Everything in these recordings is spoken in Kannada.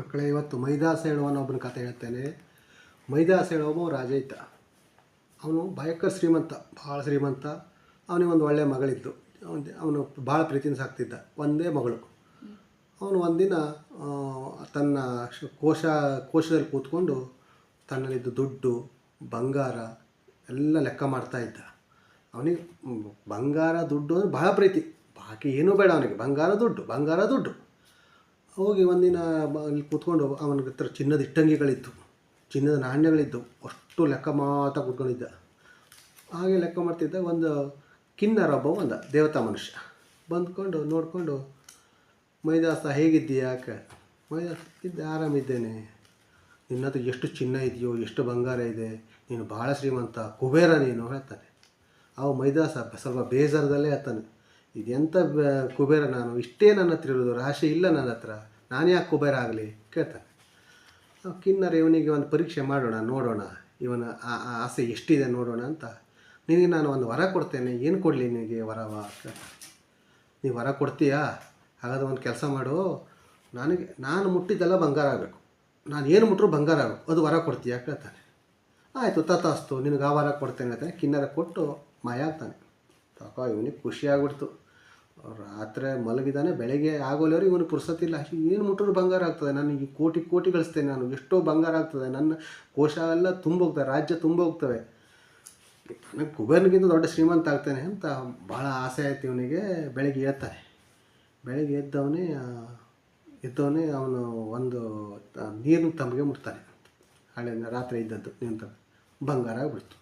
ಮಕ್ಕಳೇ, ಇವತ್ತು ಮೈದಾಸ ಹೇಳುವನ ಒಬ್ಬನ ಕತೆ ಹೇಳ್ತೇನೆ. ಮೈದಾಸ ಹೇಳುವ ರಾಜ ಇದ್ದ ಅವನು ಭಯಕ ಶ್ರೀಮಂತ ಭಾಳ ಶ್ರೀಮಂತ. ಅವನಿಗೆ ಒಂದು ಒಳ್ಳೆಯ ಮಗಳಿದ್ದು. ಅವನು ಅವನು ಭಾಳ ಪ್ರೀತಿನ ಸಾಕ್ತಿದ್ದ. ಒಂದೇ ಮಗಳು. ಅವನು ಒಂದಿನ ತನ್ನ ಕೋಶ, ಕೋಶದಲ್ಲಿ ಕೂತ್ಕೊಂಡು ತನ್ನಲ್ಲಿದ್ದ ದುಡ್ಡು, ಬಂಗಾರ ಎಲ್ಲ ಲೆಕ್ಕ ಮಾಡ್ತಾ ಇದ್ದ. ಅವನಿಗೆ, ಬಂಗಾರ, ದುಡ್ಡು ಅಂದರೆ ಬಹಳ ಪ್ರೀತಿ. ಬಾಕಿ ಏನೂ ಬೇಡ ಅವನಿಗೆ. ಬಂಗಾರ, ದುಡ್ಡು ಬಂಗಾರ, ದುಡ್ಡು. ಹೋಗಿ ಒಂದಿನ ಅಲ್ಲಿ ಕೂತ್ಕೊಂಡು ಅವನ ಹತ್ರ ಚಿನ್ನದ ಇಟ್ಟಂಗಿಗಳಿತ್ತು. ಚಿನ್ನದ ನಾಣ್ಯಗಳಿದ್ದವು. ಅಷ್ಟು ಲೆಕ್ಕ ಮಾತಾ ಕೂತ್ಕೊಂಡಿದ್ದ. ಹಾಗೆ ಲೆಕ್ಕ ಮಾಡ್ತಿದ್ದ ಒಂದು ಕಿನ್ನರ ಒಬ್ಬ ಬಂದ ದೇವತಾ ಮನುಷ್ಯ. ಬಂದ್ಕೊಂಡು ನೋಡಿಕೊಂಡು, ಮೈದಾಸ ಹೇಗಿದ್ದೀಯ ಯಾಕೆ ಮೈದಾಸ ಇದ್ದೆ, ಆರಾಮಿದ್ದೇನೆ. ನಿನ್ನ ಹತ್ರ ಎಷ್ಟು ಚಿನ್ನ ಇದೆಯೋ, ಎಷ್ಟು ಬಂಗಾರ ಇದೆ, ನೀನು ಭಾಳ ಶ್ರೀಮಂತ, ಕುಬೇರ ನೀನು, ಹೇಳ್ತಾನೆ. ಅವ ಮೈದಾಸ ಸ್ವಲ್ಪ ಬೇಜಾರದಲ್ಲೇ ಹೇಳ್ತಾನೆ. ಇದೆಂಥ ಕುಬೇರ ನಾನು? ಇಷ್ಟೇ ನನ್ನ ಹತ್ರ ಇರೋದು ರಾಶಿ ಇಲ್ಲ ನನ್ನ ಹತ್ರ. ನಾನು ಯಾಕೆ ಕುಬೇರ ಆಗಲಿ? ಕೇಳ್ತಾನೆ. ಕಿನ್ನರ, ಇವನಿಗೆ ಒಂದು ಪರೀಕ್ಷೆ ಮಾಡೋಣ, ನೋಡೋಣ. ಇವನ ಆ ಆಸೆ ಎಷ್ಟಿದೆ ನೋಡೋಣ ಅಂತ. ನಿನಗೆ ನಾನು ಒಂದು ವರ ಕೊಡ್ತೇನೆ. ಏನು ಕೊಡಲಿ ನಿನಗೆ ವರವ? ನೀವು ವರ ಕೊಡ್ತೀಯಾ? ಹಾಗಾದ್ರೆ ಒಂದು ಕೆಲಸ ಮಾಡು. ನನಗೆ ನಾನು ಮುಟ್ಟಿದ್ದೆಲ್ಲ ಬಂಗಾರ ಆಗಬೇಕು. ನಾನು ಏನು ಮುಟ್ಟರು ಬಂಗಾರ ಆಗಬೇಕು. ಅದು ವರ ಕೊಡ್ತೀಯಾ? ಕೇಳ್ತಾನೆ. ಆಯಿತು ತಾತಾಸ್ತು ನಿನಗೆ ಆ ವರ ಕೊಡ್ತೇನೆ ಅಂತ ಕಿನ್ನರ ಕೊಟ್ಟು ಮಾಯ ಆಗ್ತಾನೆ. ಪಾಪ, ಇವನಿಗೆ ಖುಷಿ ಆಗ್ಬಿಡ್ತು. ರಾತ್ರಿ ಮಲಗಿದಾನೆ, ಬೆಳಗ್ಗೆ ಆಗೋಲ್ಲವ್ರು ಇವನು ಪುರ್ಸತ್ತಿಲ್ಲ ಏನು ಮುಟ್ಟರು ಬಂಗಾರ ಆಗ್ತದೆ. ನಾನು ಈ ಕೋಟಿ ಕೋಟಿ ಗಳಿಸ್ತೇನೆ ನಾನು. ಎಷ್ಟೋ ಬಂಗಾರ ಆಗ್ತದೆ. ನನ್ನ ಕೋಶ ಎಲ್ಲ ತುಂಬ ಹೋಗ್ತವೆ ರಾಜ್ಯ ತುಂಬ ಹೋಗ್ತವೆ ನನಗೆ ಕುಬೇರ್ನಿಗಿಂತ ದೊಡ್ಡ ಶ್ರೀಮಂತ ಆಗ್ತಾನೆ ಅಂತ ಭಾಳ ಆಸೆ ಆಯ್ತು ಇವನಿಗೆ. ಬೆಳಗ್ಗೆ ಹೇಳ್ತಾರೆ ಬೆಳಗ್ಗೆ ಎದ್ದವನೇ ಎದ್ದವನೇ ಅವನು ಒಂದು ನೀರಿನ ತಂಬಿಗೆ ಮುಟ್ತಾನೆ. ಹಳೆ ರಾತ್ರಿ ಇದ್ದದ್ದು ನೀನು ತಂಬ ಬಂಗಾರ ಆಗಿಬಿಡ್ತು.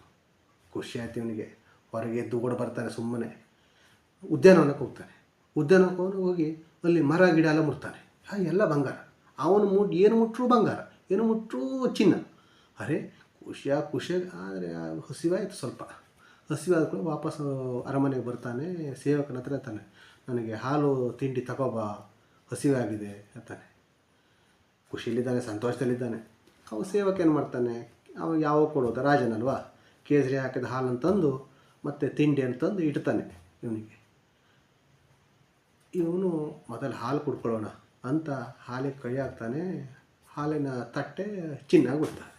ಖುಷಿ ಆಯ್ತು ಇವನಿಗೆ. ಹೊರಗೆ ಎದ್ದು ಓಡಿ ಬರ್ತಾರೆ ಸುಮ್ಮನೆ. ಉದ್ಯಾನವನಕ್ಕೆ ಹೋಗ್ತಾರೆ. ಉದ್ಯಾನವನಕ್ಕೆ ಹೋಗಿ ಅಲ್ಲಿ ಮರ, ಗಿಡ ಎಲ್ಲ ಮುಟ್ತಾನೆ ಹಾಂ ಎಲ್ಲ ಬಂಗಾರ. ಅವನು ಮುಟ್, ಏನು ಮುಟ್ಟರು ಬಂಗಾರ, ಏನು ಮುಟ್ಟರು ಚಿನ್ನ. ಅರೆ ಖುಷಿಯಾಗಿ ಖುಷಿಯಾಗಿ ಆದರೆ ಹಸಿವಾಯಿತು ಸ್ವಲ್ಪ. ಹಸಿವಾದ ಕೂಡ ವಾಪಸ್ ಅರಮನೆಗೆ ಬರ್ತಾನೆ, ಸೇವಕನ ಹತ್ರ ಹೇಳ್ತಾನೆ ನನಗೆ ಹಾಲು ತಿಂಡಿ ತಗೋಬಾ, ಹಸಿವಾಗಿದೆ ಅಂತಾನೆ. ಖುಷಿಯಲ್ಲಿದ್ದಾನೆ, ಸಂತೋಷದಲ್ಲಿದ್ದಾನೆ. ಅವ ಸೇವಕ ಏನು ಮಾಡ್ತಾನೆ? ಅವ ಯಾವಾಗ ಕೊಡೋದು ರಾಜನಲ್ವಾ? ಕೇಸರಿ ಹಾಕಿದ ಹಾಲನ್ನು ತಂದು ಮತ್ತು ತಿಂಡಿ ಅಂತಂದು ಇಡ್ತಾನೆ ಇವನಿಗೆ. ಇವನು ಮೊದಲು ಹಾಲು ಕುಡ್ಕೊಳ್ಳೋಣ ಅಂತ ಹಾಲಿಗೆ ಕೈ ಹಾಕ್ತಾನೆ, ಹಾಲಿನ ತಟ್ಟೆ ಚಿನ್ನಾಗ್ಬಿಡ್ತಾನೆ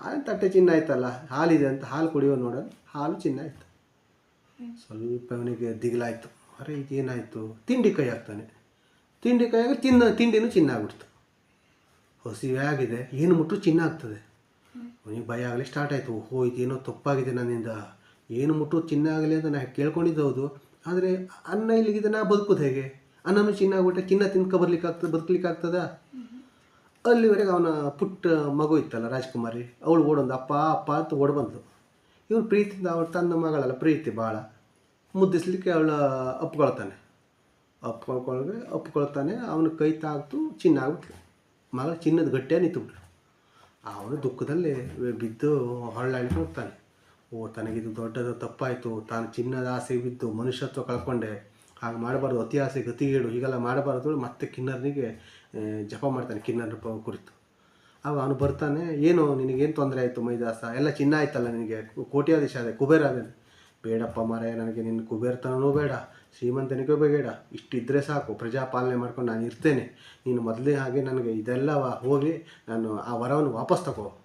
ಹಾಲಿನ ತಟ್ಟೆ ಚಿನ್ನ ಆಯ್ತಲ್ಲ, ಹಾಲಿದೆ ಅಂತ ಹಾಲು ಕುಡಿಯೋ ನೋಡೋಣ, ಹಾಲು ಚಿನ್ನ ಆಯ್ತು. ಸ್ವಲ್ಪ ಅವನಿಗೆ ದಿಗಲಾಯಿತು. ಅರೆ ಇದೇನಾಯಿತು ತಿಂಡಿ ಕೈ ಹಾಕ್ತಾನೆ. ತಿಂಡಿ ಕೈ ಹಾಕಿ ತಿನ್ನ, ತಿಂಡಿನೂ ಚಿನ್ನ ಆಗ್ಬಿಡ್ತು. ಹಸಿವೆ ಆಗಿದೆ, ಏನು ಮುಟ್ಟರು ಚಿನ್ನ ಆಗ್ತದೆ? ಅವನಿಗೆ ಭಯ ಆಗಲಿ ಸ್ಟಾರ್ಟ್ ಆಯಿತು. ಓಹೋ, ಇದೇನೋ ತಪ್ಪಾಗಿದೆ ನನ್ನಿಂದ. ಏನು ಮುಟ್ಟು, ಚಿನ್ನ ಆಗಲಿ ಅಂತ ನಾ ಕೇಳ್ಕೊಂಡಿದ್ದು ಹೌದು. ಆದರೆ ಅನ್ನ ಇಲ್ಲಿಗಿದೆ ನಾ ಬದುಕೋದು ಹೇಗೆ? ಅನ್ನನೂ ಚಿನ್ನ ಆಗ್ಬಿಟ್ಟೆ ಚಿನ್ನ ತಿನ್ಕೊ ಬರ್ಲಿಕ್ಕೆ ಆಗ್ತದೆ ಬದುಕಲಿಕ್ಕೆ ಆಗ್ತದ? ಅಲ್ಲಿವರೆಗೆ ಅವನ ಪುಟ್ಟ ಮಗು ಇತ್ತಲ್ಲ ರಾಜ್ಕುಮಾರಿ, ಅವಳು ಓಡೊಂದು, ಅಪ್ಪ ಅಪ್ಪ ಅಂತ ಓಡ್ ಬಂದ್ಲು ಇವನು ಪ್ರೀತಿಯಿಂದ ಅವಳು ತನ್ನ ಮಗಳಲ್ಲ, ಪ್ರೀತಿ ಭಾಳ ಮುದ್ದಿಸ್ಲಿಕ್ಕೆ ಅವಳ ಅಪ್ಕೊಳ್ತಾನೆ ಅಪ್ಕೊಳ್ಕೊಳ್ಗೆ ಅಪ್ಕೊಳ್ತಾನೆ ಅವನ ಕೈ ತಾಗ್ತು, ಚಿನ್ನ ಆಗ್ಬಿಟ್ಲು. ಮಗಳ ಚಿನ್ನದ ಗಟ್ಟೆ ನಿಂತುಬಿಟ್ಲು. ಅವನು ದುಃಖದಲ್ಲಿ ಬಿದ್ದು ಹೊರಳಾಡಿ ಹೋಗ್ತಾನೆ. ಓ, ತನಗಿದು ದೊಡ್ಡದು ತಪ್ಪಾಯಿತು. ತಾನು ಚಿನ್ನದ ಆಸೆ ಬಿದ್ದು ಮನುಷ್ಯತ್ವ ಕಳ್ಕೊಂಡೆ. ಹಾಗೆ ಮಾಡಬಾರ್ದು, ಅತಿ ಆಸೆ ಗತಿಗೇಡು ಹೀಗೆಲ್ಲ ಮಾಡಬಾರ್ದು ಮತ್ತೆ ಕಿನ್ನರನಿಗೆ ಜಪ ಮಾಡ್ತಾನೆ ಕಿನ್ನರ ಕುರಿತು. ಆಗ ಅವನು ಬರ್ತಾನೆ, ಏನು, ನಿನಗೇನು ತೊಂದರೆ ಆಯಿತು ಮೈದಾಸ? ಎಲ್ಲ ಚಿನ್ನ ಆಯ್ತಲ್ಲ ನಿನಗೆ? ಕೋಟ್ಯಾಧೀಶ ಅದೇ ಕುಬೇರ ಅದೇ ಬೇಡಪ್ಪ ಮಾರಾಯ, ನನಗೆ ನಿನ್ನ ಕುಬೇರ್ತನೂ ಬೇಡ, ಶ್ರೀಮಂತನಿಗೂ ಬೇಡ. ಇಷ್ಟಿದ್ದರೆ ಸಾಕು, ಪ್ರಜಾಪಾಲನೆ ಮಾಡ್ಕೊಂಡು ನಾನು ಇರ್ತೇನೆ. ನೀನು ಮೊದಲೇ ಹಾಗೆ ನನಗೆ ಇದೆಲ್ಲ ಹೋಗಿ ನಾನು ಆ ವರವನ್ನು ವಾಪಸ್ ತಗೋ.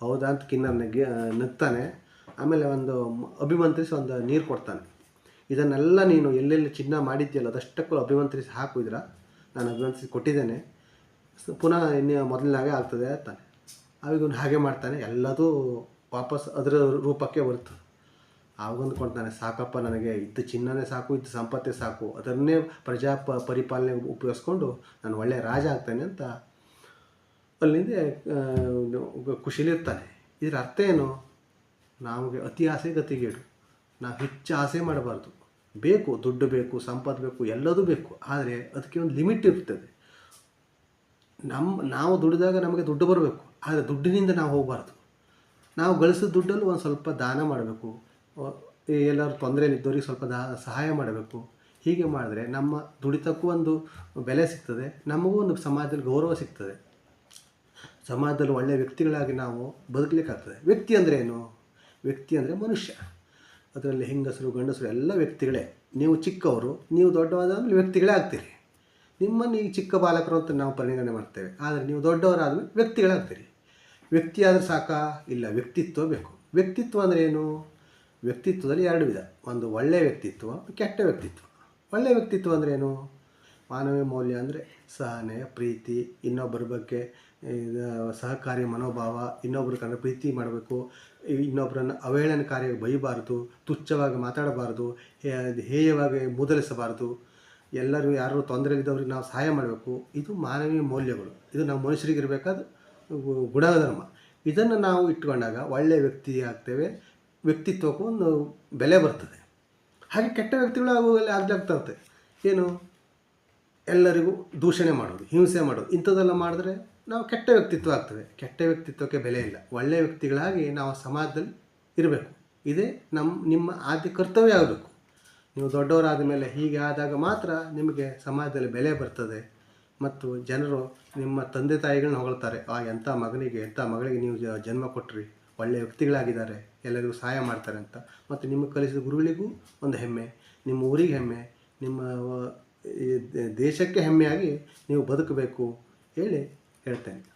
ಹೌದಾ ಅಂತ ಕಿನ್ನರ್ನಿಗೆ ನಗ್ತಾನೆ. ಆಮೇಲೆ ಒಂದು ಅಭಿಮಂತ್ರಿಸಿ ಒಂದು ನೀರು ಕೊಡ್ತಾನೆ. ಇದನ್ನೆಲ್ಲ ನೀನು ಎಲ್ಲೆಲ್ಲಿ ಚಿನ್ನ ಮಾಡಿದ್ಯಲ್ಲ, ಅದಷ್ಟಕ್ಕೂ ಅಭಿಮಂತ್ರಿಸಿ ಹಾಕಿದ್ರ ನಾನು ಅಭಿಮಂತ್ರಿಸಿ ಕೊಟ್ಟಿದ್ದೇನೆ. ಪುನಃ ಇನ್ನು ಮೊದಲಿನಾಗೆ ಆಗ್ತದೆ ಅಂತಾನೆ. ಆವಾಗ ಹಾಗೆ ಮಾಡ್ತಾನೆ. ಎಲ್ಲದೂ ವಾಪಸ್ ಅದರ ರೂಪಕ್ಕೆ ಬರ್ತದೆ ಆವಾಗ ಅಂದ್ಕೊಳ್ತಾನೆ ಸಾಕಪ್ಪ, ನನಗೆ ಇತ್ತು ಚಿನ್ನನೇ ಸಾಕು, ಇತ್ತು ಸಂಪತ್ತೇ ಸಾಕು, ಅದನ್ನೇ ಪ್ರಜಾ ಪ, ಪರಿಪಾಲನೆ ಉಪಯೋಗಿಸ್ಕೊಂಡು ನಾನು ಒಳ್ಳೆಯ ರಾಜ ಆಗ್ತಾನೆ ಅಂತ ಅಲ್ಲಿಂದ ಖುಷಿಲಿರ್ತಾನೆ ಇದರ ಅರ್ಥ ಏನು? ನಮಗೆ ಅತಿ ಆಸೆ ಗತಿಗೇಡು. ನಾವು ಹೆಚ್ಚು ಆಸೆ ಮಾಡಬಾರ್ದು. ಬೇಕು, ದುಡ್ಡು ಬೇಕು, ಸಂಪತ್ತು ಬೇಕು, ಎಲ್ಲದೂ ಬೇಕು. ಆದರೆ ಅದಕ್ಕೆ ಒಂದು ಲಿಮಿಟ್ ಇರ್ತದೆ. ನಮ್ಮ ನಾವು ದುಡಿದಾಗ ನಮಗೆ ದುಡ್ಡು ಬರಬೇಕು. ಆದರೆ ದುಡ್ಡಿನಿಂದ ನಾವು ಹೋಗಬಾರ್ದು. ನಾವು ಗಳಿಸಿದ ದುಡ್ಡಲ್ಲಿ ಒಂದು ಸ್ವಲ್ಪ ದಾನ ಮಾಡಬೇಕು. ಎಲ್ಲರೂ ಇದ್ದವ್ರಿಗೆ ಸ್ವಲ್ಪ ಸಹಾಯ ಮಾಡಬೇಕು. ಹೀಗೆ ಮಾಡಿದ್ರೆ ನಮ್ಮ ದುಡಿತಕ್ಕೂ ಒಂದು ಬೆಲೆ ಸಿಗ್ತದೆ, ನಮಗೂ ಒಂದು ಸಮಾಜದಲ್ಲಿ ಗೌರವ ಸಿಗ್ತದೆ. ಸಮಾಜದಲ್ಲಿ ಒಳ್ಳೆಯ ವ್ಯಕ್ತಿಗಳಾಗಿ ನಾವು ಬದುಕಲಿಕ್ಕಾಗ್ತದೆ. ವ್ಯಕ್ತಿ ಅಂದರೆ ಏನು? ವ್ಯಕ್ತಿ ಅಂದರೆ ಮನುಷ್ಯ. ಅದರಲ್ಲಿ ಹೆಂಗಸರು, ಗಂಡಸರು ಎಲ್ಲ ವ್ಯಕ್ತಿಗಳೇ. ನೀವು ಚಿಕ್ಕವರು, ನೀವು ದೊಡ್ಡವಾದ ವ್ಯಕ್ತಿಗಳೇ ಆಗ್ತೀರಿ. ನಿಮ್ಮನ್ನು ಈ ಚಿಕ್ಕ ಬಾಲಕರು ಅಂತ ನಾವು ಪರಿಗಣನೆ ಮಾಡ್ತೇವೆ. ಆದರೆ ನೀವು ದೊಡ್ಡವರಾದಮೇಲೆ ವ್ಯಕ್ತಿಗಳಾಗ್ತೀರಿ. ವ್ಯಕ್ತಿ ಆದ್ರೆ ಸಾಕಾ? ಇಲ್ಲ, ವ್ಯಕ್ತಿತ್ವ ಬೇಕು. ವ್ಯಕ್ತಿತ್ವ ಅಂದರೆ ಏನು? ವ್ಯಕ್ತಿತ್ವದಲ್ಲಿ ಎರಡು ವಿಧ. ಒಂದು ಒಳ್ಳೆಯ ವ್ಯಕ್ತಿತ್ವ ಕೆಟ್ಟ ವ್ಯಕ್ತಿತ್ವ. ಒಳ್ಳೆಯ ವ್ಯಕ್ತಿತ್ವ ಅಂದರೆ ಏನು? ಮಾನವೀಯ ಮೌಲ್ಯ ಅಂದರೆ ಸಹನೆ, ಪ್ರೀತಿ, ಇನ್ನೊಬ್ಬರ ಬಗ್ಗೆ ಸಹಕಾರಿ ಮನೋಭಾವ ಇನ್ನೊಬ್ಬರ ಕಂಡ್ರೆ ಪ್ರೀತಿ ಮಾಡಬೇಕು ಇನ್ನೊಬ್ಬರನ್ನು ಅವಹೇಳನಕಾರಿಯಾಗಿ ಬೈಬಾರ್ದು, ತುಚ್ಛವಾಗಿ ಮಾತಾಡಬಾರ್ದು ಹೇಯವಾಗಿ ಮೂದಲಿಸಬಾರ್ದು. ಎಲ್ಲರೂ ಯಾರು ತೊಂದರೆಲಿದ್ದವ್ರಿಗೆ ನಾವು ಸಹಾಯ ಮಾಡಬೇಕು. ಇದು ಮಾನವೀಯ ಮೌಲ್ಯಗಳು. ಇದು ನಾವು ಮನುಷ್ಯರಿಗಿರಬೇಕಾದ ಗುಣಧರ್ಮ. ಇದನ್ನು ನಾವು ಇಟ್ಕೊಂಡಾಗ ಒಳ್ಳೆಯ ವ್ಯಕ್ತಿ ಆಗ್ತೇವೆ. ವ್ಯಕ್ತಿತ್ವಕ್ಕೂ ಒಂದು ಬೆಲೆ ಬರ್ತದೆ. ಹಾಗೆ ಕೆಟ್ಟ ವ್ಯಕ್ತಿಗಳು ಆಗುವಲ್ಲಿ ಇರುತ್ತೆ. ಏನು? ಎಲ್ಲರಿಗೂ ದೂಷಣೆ ಮಾಡೋದು, ಹಿಂಸೆ ಮಾಡೋದು, ಇಂಥದ್ದೆಲ್ಲ ಮಾಡಿದ್ರೆ ನಾವು ಕೆಟ್ಟ ವ್ಯಕ್ತಿತ್ವ ಆಗ್ತದೆ. ಕೆಟ್ಟ ವ್ಯಕ್ತಿತ್ವಕ್ಕೆ ಬೆಲೆ ಇಲ್ಲ. ಒಳ್ಳೆಯ ವ್ಯಕ್ತಿಗಳಾಗಿ ನಾವು ಸಮಾಜದಲ್ಲಿ ಇರಬೇಕು. ಇದೇ ನಮ್ಮ ನಿಮ್ಮ ಆದ್ಯ ಕರ್ತವ್ಯ ಆಗಬೇಕು. ನೀವು ದೊಡ್ಡವರಾದ ಮೇಲೆ ಹೀಗೆ ಆದಾಗ ಮಾತ್ರ ನಿಮಗೆ ಸಮಾಜದಲ್ಲಿ ಬೆಲೆ ಬರ್ತದೆ ಮತ್ತು ಜನರು ನಿಮ್ಮ ತಂದೆ ತಾಯಿಗಳನ್ನ ಹೊಗಳ್ತಾರೆ. ಆ ಎಂಥ ಮಗನಿಗೆ, ಎಂಥ ಮಗಳಿಗೆ ನೀವು ಜನ್ಮ ಕೊಟ್ರಿ. ಒಳ್ಳೆಯ ವ್ಯಕ್ತಿಗಳಾಗಿದ್ದಾರೆ, ಎಲ್ಲರಿಗೂ ಸಹಾಯ ಮಾಡ್ತಾರೆ ಅಂತ. ಮತ್ತು ನಿಮಗೆ ಕಲಿಸಿದ ಗುರುಗಳಿಗೂ ಒಂದು ಹೆಮ್ಮೆ. ನಿಮ್ಮ ಊರಿಗೆ ಹೆಮ್ಮೆ. ನಿಮ್ಮ ದೇಶಕ್ಕೆ ಹೆಮ್ಮೆಯಾಗಿ ನೀವು ಬದುಕಬೇಕು. ಹೇಳಿ ಹೇಳ್ತೇನೆ.